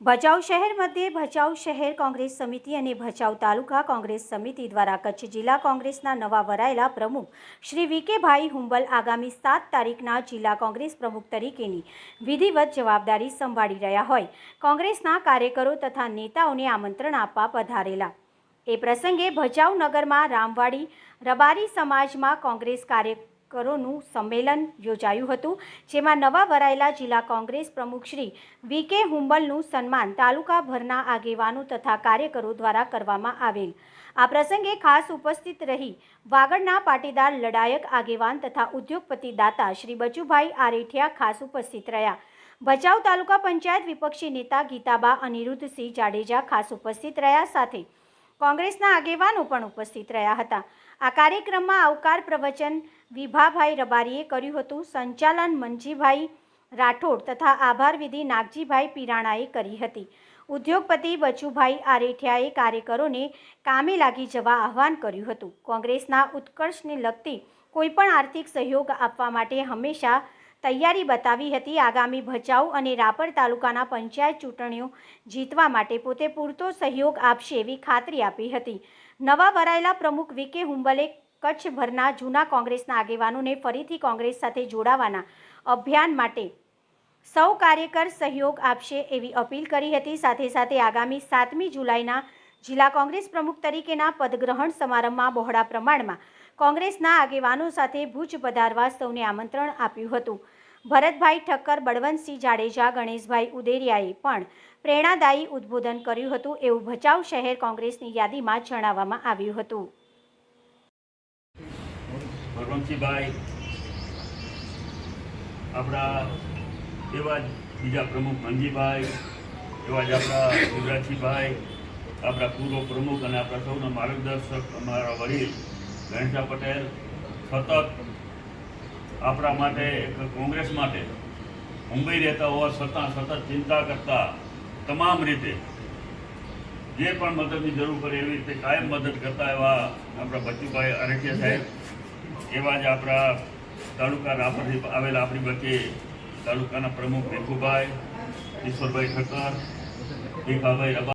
ભચાઉ શહેર મધ્યે ભચાઉ શહેર કોંગ્રેસ સમિતિ અને ભચાઉ તાલુકા કોંગ્રેસ સમિતિ દ્વારા કચ્છ જિલ્લા કોંગ્રેસના નવા વરાયેલા પ્રમુખ શ્રી વિકેભાઈ હુંબલ આગામી સાત તારીખના જિલ્લા કોંગ્રેસ પ્રમુખ તરીકેની વિધિવત જવાબદારી સંભાળી રહ્યા હોય. કોંગ્રેસના કાર્યકરો તથા નેતાઓને આમંત્રણ આપવા પધારેલા. એ પ્રસંગે ભચાઉ નગરમાં રામવાડી રબારી સમાજમાં કોંગ્રેસ કાર્યકરોનું સંમેલન યોજાયું હતું, જેમાં નવા ભરાયેલા જિલ્લા કોંગ્રેસ પ્રમુખ શ્રી વી કે હુંબલનું સન્માન તાલુકાભરના આગેવાનો તથા કાર્યકરો દ્વારા કરવામાં આવેલ. આ પ્રસંગે ખાસ ઉપસ્થિત રહી વાગડના પાટીદાર લડાયક આગેવાન તથા ઉદ્યોગપતિ દાતા શ્રી બચુભાઈ આરેઠિયા ખાસ ઉપસ્થિત રહ્યા. ભચાઉ તાલુકા પંચાયત વિપક્ષી નેતા ગીતાબા અનિરુદ્ધસિંહ જાડેજા ખાસ ઉપસ્થિત રહ્યા સાથે કોંગ્રેસના આગેવાનો પણ ઉપસ્થિત રહ્યા હતા. આ કાર્યક્રમમાં આવકાર પ્રવચન વિભાભાઈ રબારીએ કર્યું હતું. સંચાલન મંજીભાઈ રાઠોડ તથા આભાર વિધિ નાગજીભાઈ પીરાણાએ કરી હતી. ઉદ્યોગપતિ બચુભાઈ આરેઠિયાએ કાર્યકરોને કામે લાગી જવા આહવાન કર્યું હતું. કોંગ્રેસના ઉત્કર્ષને લગતી કોઈપણ આર્થિક સહયોગ આપવા માટે હંમેશા તૈયારી બતાવી હતી આગામી ભચાઉ અને રાપર તાલુકાના પંચાયત ચૂંટણીઓ જીતવા માટે પોતે પૂરતો સહયોગ આપશે એવી ખાતરી આપી હતી. નવા વરાયેલા પ્રમુખ વીકે હુંબલે કચ્છભરના જૂના કોંગ્રેસના આગેવાનોને ફરીથી કોંગ્રેસ સાથે જોડાવાના અભિયાન માટે સૌ કાર્યકર સહયોગ આપશે એવી અપીલ કરી હતી. સાથે સાથે આગામી સાતમી જુલાઈના જિલ્લા કોંગ્રેસ પ્રમુખ તરીકેના પદગ્રહણ સમારંભમાં બહોળા પ્રમાણમાં કોંગ્રેસના આગેવાનો સાથે ભુજ પધારવા સૌને આમંત્રણ આપ્યું હતું. ભરતભાઈ ઠક્કર, બળવંતસિંહ જાડેજા, ગણેશભાઈ ઉદેરિયાએ પણ પ્રેરણાદાયી ઉદ્બોધન કર્યું હતું એવું ભચાઉ શહેર કોંગ્રેસની યાદીમાં જણાવવામાં આવ્યું હતું. બળવંતસિંહભાઈ, આપણા એવા બીજા પ્રમુખ મનજીભાઈ એવા જ આપણા યુવરાજસિંહભાઈ આપણા પૂર્વ પ્રમુખ અને આપણા સૌના માર્ગદર્શક અમારા વડીલ ઘનશ્યા પટેલ સતત આપણા માટે કોંગ્રેસ માટે મુંબઈ રહેતા હોવા છતાં સતત ચિંતા કરતા તમામ રીતે જે પણ મદદની જરૂર પડે એવી રીતે કાયમ મદદ કરતા એવા આપણા બચુભાઈ અરેઠિયા સાહેબ, એવા જ આપણા તાલુકા રાપરથી આવેલા આપણી વચ્ચે તાલુકાના પ્રમુખ ભીખુભાઈ ઈશ્વરભાઈ ઠક્કર, ભીખાભાઈ